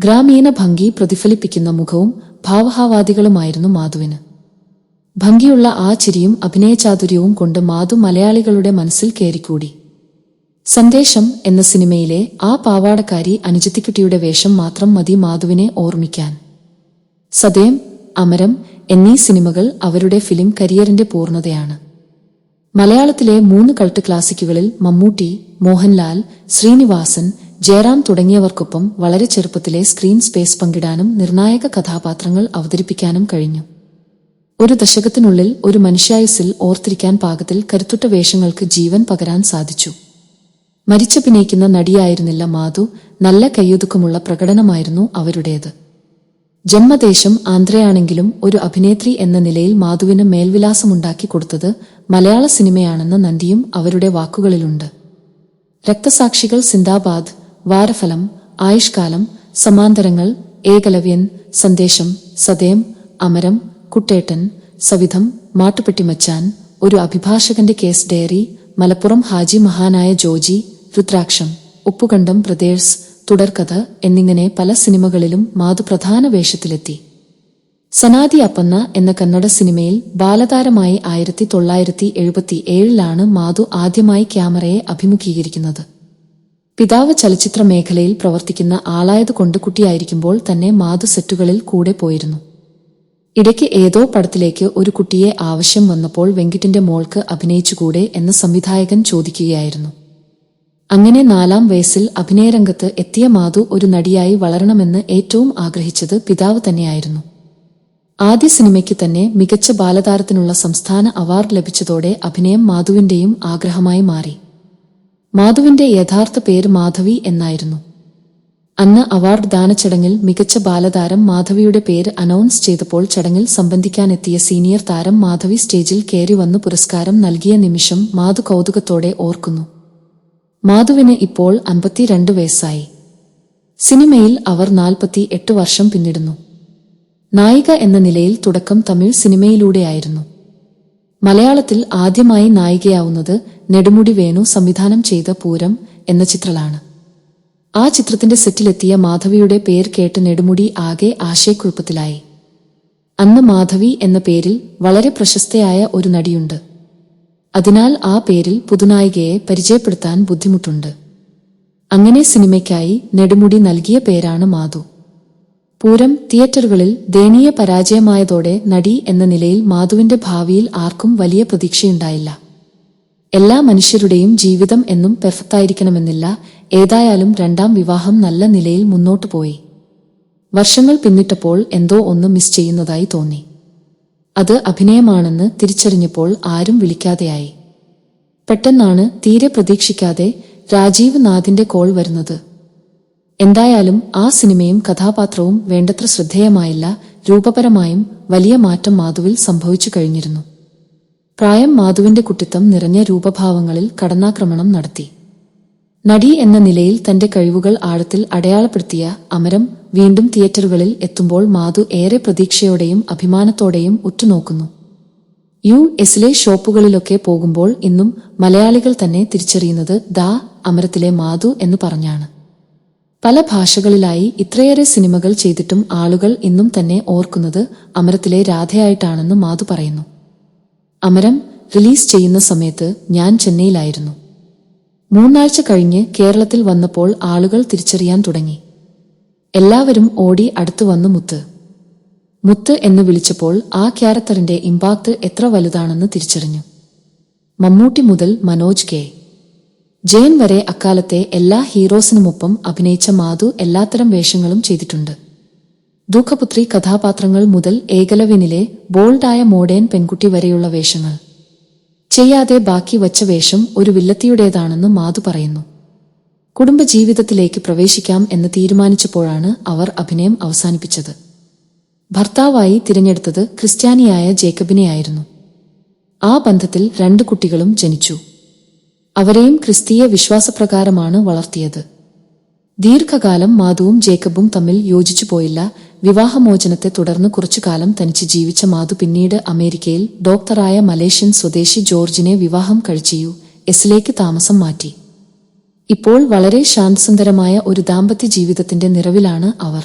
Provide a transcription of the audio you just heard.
ഗ്രാമീണ ഭംഗി പ്രതിഫലിപ്പിക്കുന്ന മുഖവും ഭാവഹാവാദികളുമായിരുന്നു മാധുവിന്. ഭംഗിയുള്ള ആ ചിരിയും അഭിനയചാതുര്യവും കൊണ്ട് മാധു മലയാളികളുടെ മനസ്സിൽ കയറിക്കൂടി. സന്ദേശം എന്ന സിനിമയിലെ ആ പാവാടക്കാരി അനുജത്തിക്കുട്ടിയുടെ വേഷം മാത്രം മതി മാധുവിനെ ഓർമ്മിക്കാൻ. സദയം അമരം എന്നീ സിനിമകൾ അവരുടെ ഫിലിം കരിയറിന്റെ പൂർണതയാണ്. മലയാളത്തിലെ മൂന്ന് കൾട്ട് ക്ലാസിക്കുകളിൽ മമ്മൂട്ടി മോഹൻലാൽ ശ്രീനിവാസൻ ജയറാം തുടങ്ങിയവർക്കൊപ്പം വളരെ ചെറുപ്പത്തിലെ സ്ക്രീൻ സ്പേസ് പങ്കിടാനും നിർണായക കഥാപാത്രങ്ങൾ അവതരിപ്പിക്കാനും കഴിഞ്ഞു. ഒരു ദശകത്തിനുള്ളിൽ ഒരു മനുഷ്യായുസിൽ ഓർത്തിരിക്കാൻ പാകത്തിൽ കരുത്തുറ്റ വേഷങ്ങൾക്ക് ജീവൻ പകരാൻ സാധിച്ചു. മരിച്ചഭിനയിക്കുന്ന നടിയായിരുന്നില്ല മാധു നല്ല കയ്യൊതുക്കമുള്ള പ്രകടനമായിരുന്നു അവരുടേത്. ജന്മദേശം ആന്ധ്രയാണെങ്കിലും ഒരു അഭിനേത്രി എന്ന നിലയിൽ മാധുവിന് മേൽവിലാസമുണ്ടാക്കി കൊടുത്തത് മലയാള സിനിമയാണെന്ന നന്ദിയും അവരുടെ വാക്കുകളിലുണ്ട്. രക്തസാക്ഷികൾ സിന്ദാബാദ് വാരഫലം ആയുഷ്കാലം സമാന്തരങ്ങൾ ഏകലവ്യൻ സന്ദേശം സദയം അമരം കുട്ടേട്ടൻ സവിധം മാട്ടുപെട്ടിമച്ചാൻ ഒരു അഭിഭാഷകന്റെ case diary Malappuram Haji Mahanaya Joji Rudraksham Uppukandam brothers Thudarkadha എന്നിങ്ങനെ പല സിനിമകളിലും മാധു പ്രധാന വേഷത്തിലെത്തി. സനാദി അപ്പന്ന എന്ന കന്നഡ സിനിമയിൽ ബാലതാരമായി ആയിരത്തി തൊള്ളായിരത്തി എഴുപത്തി ഏഴിലാണ് മാധു ആദ്യമായി ക്യാമറയെ അഭിമുഖീകരിക്കുന്നത്. പിതാവ് ചലച്ചിത്ര മേഖലയിൽ പ്രവർത്തിക്കുന്ന ആളായതുകൊണ്ട് കുട്ടിയായിരിക്കുമ്പോൾ തന്നെ മാധു സെറ്റുകളിൽ കൂടെ പോയിരുന്നു. ഇടയ്ക്ക് ഏതോ പടത്തിലേക്ക് ഒരു കുട്ടിയെ ആവശ്യം വന്നപ്പോൾ വെങ്കിട്ടിന്റെ മോൾക്ക് അഭിനയിച്ചുകൂടെ എന്ന് സംവിധായകൻ ചോദിക്കുകയായിരുന്നു. അങ്ങനെ നാലാം വയസ്സിൽ അഭിനയരംഗത്ത് എത്തിയ മാധു ഒരു നടിയായി വളരണമെന്ന് ഏറ്റവും ആഗ്രഹിച്ചത് പിതാവ് തന്നെയായിരുന്നു. ആദ്യ സിനിമയ്ക്ക് തന്നെ മികച്ച ബാലതാരത്തിനുള്ള സംസ്ഥാന അവാർഡ് ലഭിച്ചതോടെ അഭിനയം മാധുവിന്റെയും ആഗ്രഹമായി മാറി. മാധുവിന്റെ യഥാർത്ഥ പേര് മാധവി എന്നായിരുന്നു. അന്ന് അവാർഡ് ദാനച്ചടങ്ങിൽ മികച്ച ബാലതാരം മാധവിയുടെ പേര് അനൗൺസ് ചെയ്തപ്പോൾ ചടങ്ങിൽ സംബന്ധിക്കാനെത്തിയ സീനിയർ താരം മാധവി സ്റ്റേജിൽ കയറി വന്ന് പുരസ്കാരം നൽകിയ നിമിഷം മാധു കൗതുകത്തോടെ ഓർക്കുന്നു. മാധുവിന് ഇപ്പോൾ അൻപത്തിരണ്ട് വയസ്സായി. സിനിമയിൽ അവർ നാൽപ്പത്തി എട്ട് വർഷം പിന്നിടുന്നു. നായിക എന്ന നിലയിൽ തുടക്കം തമിഴ് സിനിമയിലൂടെയായിരുന്നു. മലയാളത്തിൽ ആദ്യമായി നായികയാവുന്നത് നെടുമുടി വേണു സംവിധാനം ചെയ്ത പൂരം എന്ന ചിത്രമാണ് ആ ചിത്രത്തിന്റെ സെറ്റിലെത്തിയ മാധവിയുടെ പേര് കേട്ട് നെടുമുടി ആകെ ആശയക്കുഴപ്പത്തിലായി. അന്ന് മാധവി എന്ന പേരിൽ വളരെ പ്രശസ്തയായ ഒരു നടിയുണ്ട്. അതിനാൽ ആ പേരിൽ പുതുനായികയെ പരിചയപ്പെടുത്താൻ ബുദ്ധിമുട്ടുണ്ട്. അങ്ങനെ സിനിമയ്ക്കായി നെടുമുടി നൽകിയ പേരാണ് മാധു. പൂരം തിയേറ്ററുകളിൽ ദയനീയ പരാജയമായതോടെ നടി എന്ന നിലയിൽ മാധുവിന്റെ ഭാവിയിൽ ആർക്കും വലിയ പ്രതീക്ഷയുണ്ടായില്ല. എല്ലാ മനുഷ്യരുടെയും ജീവിതം എന്നും പെർഫെക്റ്റായിരിക്കണമെന്നില്ല. ഏതായാലും രണ്ടാം വിവാഹം നല്ല നിലയിൽ മുന്നോട്ടു പോയി. വർഷങ്ങൾ പിന്നിട്ടപ്പോൾ എന്തോ ഒന്ന് മിസ് ചെയ്യുന്നതായി തോന്നി. അത് അഭിനയമാണെന്ന് തിരിച്ചറിഞ്ഞപ്പോൾ ആരും വിളിക്കാതെയായി. പെട്ടെന്നാണ് തീരെ പ്രതീക്ഷിക്കാതെ രാജീവ് നാഥിന്റെ കോൾ വരുന്നത്. എന്തായാലും ആ സിനിമയും കഥാപാത്രവും വേണ്ടത്ര ശ്രദ്ധേയമായില്ല രൂപപരമായും വലിയ മാറ്റം മാധുവിൽ സംഭവിച്ചു കഴിഞ്ഞിരുന്നു. പ്രായം മാധുവിന്റെ കുട്ടിത്തം നിറഞ്ഞ രൂപഭാവങ്ങളിൽ കടന്നാക്രമണം നടത്തി. നടി എന്ന നിലയിൽ തന്റെ കഴിവുകൾ ആഴത്തിൽ അടയാളപ്പെടുത്തിയ അമരം വീണ്ടും തിയേറ്ററുകളിൽ എത്തുമ്പോൾ മാധു ഏറെ പ്രതീക്ഷയോടെയും അഭിമാനത്തോടെയും ഉറ്റുനോക്കുന്നു. യു എസിലെ ഷോപ്പുകളിലൊക്കെ പോകുമ്പോൾ ഇന്നും മലയാളികൾ തന്നെ തിരിച്ചറിയുന്നത് ദാ അമരത്തിലെ മാധു എന്ന് പറഞ്ഞാണ്. പല ഭാഷകളിലായി ഇത്രയേറെ സിനിമകൾ ചെയ്തിട്ടും ആളുകൾ ഇന്നും തന്നെ ഓർക്കുന്നത് അമരത്തിലെ രാധയായിട്ടാണെന്ന് മാധു പറയുന്നു. അമരം റിലീസ് ചെയ്യുന്ന സമയത്ത് ഞാൻ ചെന്നൈയിലായിരുന്നു. മൂന്നാഴ്ച കഴിഞ്ഞ് കേരളത്തിൽ വന്നപ്പോൾ ആളുകൾ തിരിച്ചറിയാൻ തുടങ്ങി. എല്ലാവരും ഓടി അടുത്തു വന്നു മുത്ത്. മുത്ത് എന്ന് വിളിച്ചപ്പോൾ ആ ക്യാരക്ടറിന്റെ ഇമ്പാക്ട് എത്ര വലുതാണെന്ന് തിരിച്ചറിഞ്ഞു. മമ്മൂട്ടി മുതൽ മനോജ് കെ. ജയൻ വരെ അക്കാലത്തെ എല്ലാ ഹീറോസിനുമൊപ്പം അഭിനയിച്ച മാധു എല്ലാത്തരം വേഷങ്ങളും ചെയ്തിട്ടുണ്ട്. ദുഃഖപുത്രി കഥാപാത്രങ്ങൾ മുതൽ ഏകലവിനിലെ ബോൾഡായ മോഡേൺ പെൺകുട്ടി വരെയുള്ള വേഷങ്ങൾ. ചെയ്യാതെ ബാക്കി വച്ച വേഷം ഒരു വില്ലത്തിയുടേതാണെന്ന് മാധു പറയുന്നു. കുടുംബജീവിതത്തിലേക്ക് പ്രവേശിക്കാം എന്ന് തീരുമാനിച്ചപ്പോഴാണ് അവർ അഭിനയം അവസാനിപ്പിച്ചത്. ഭർത്താവായി തിരഞ്ഞെടുത്തത് ക്രിസ്ത്യാനിയായ ജേക്കബിനെയായിരുന്നു. ആ ബന്ധത്തിൽ രണ്ട് കുട്ടികളും ജനിച്ചു. അവരെയും ക്രിസ്തീയ വിശ്വാസപ്രകാരമാണ് വളർത്തിയത്. ദീർഘകാലം മാധുവും ജേക്കബും തമ്മിൽ യോജിച്ചു പോയില്ല. വിവാഹമോചനത്തെ തുടർന്ന് കുറച്ചുകാലം തനിച്ച് ജീവിച്ച മാധു പിന്നീട് അമേരിക്കയിൽ ഡോക്ടറായ മലേഷ്യൻ സ്വദേശി ജോർജിനെ വിവാഹം കഴിച്ചു എസിലേക്ക് താമസം മാറ്റി. ഇപ്പോൾ വളരെ ശാന്തസുന്ദരമായ ഒരു ദാമ്പത്യ ജീവിതത്തിന്റെ നിറവിലാണ് അവർ.